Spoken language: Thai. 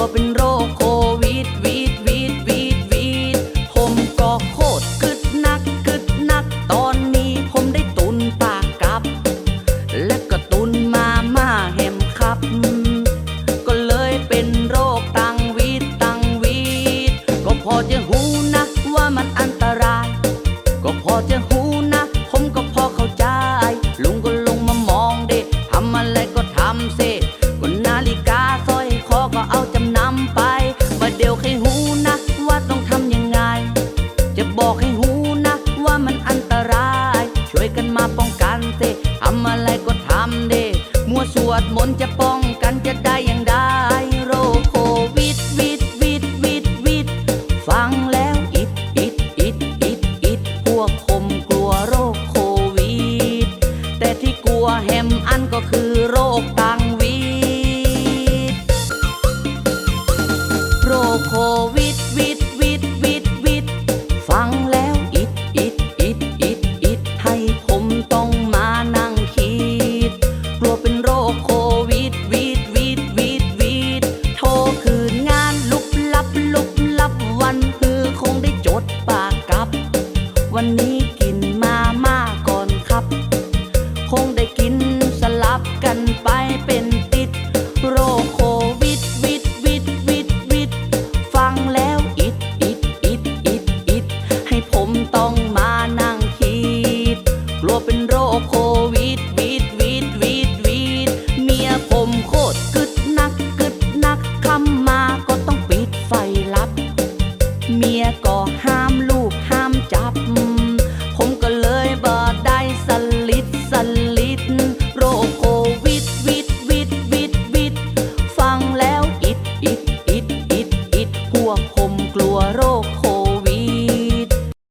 ตัวเป็นโรคโควิดวีดวีดวีดวีดผมก็โคตรกึดนักกึดนักตอนนี้ผมได้ตุนปากกับ และก็ตุนมาม่าแฮมครับ ก็เลยเป็นโรคตังวีดตังวีดก็พอจะหู นจะป้องกันจะได้อย่างใดโรคโควิดวิดวิดวิดวิดฟังแล้วอิดอิดอิดอิดอิดพวกผมกลัวโรคโควิด แต่ที่กลัวแฮมอันก็คือโรคตังวิดโรคโควิด เมียก็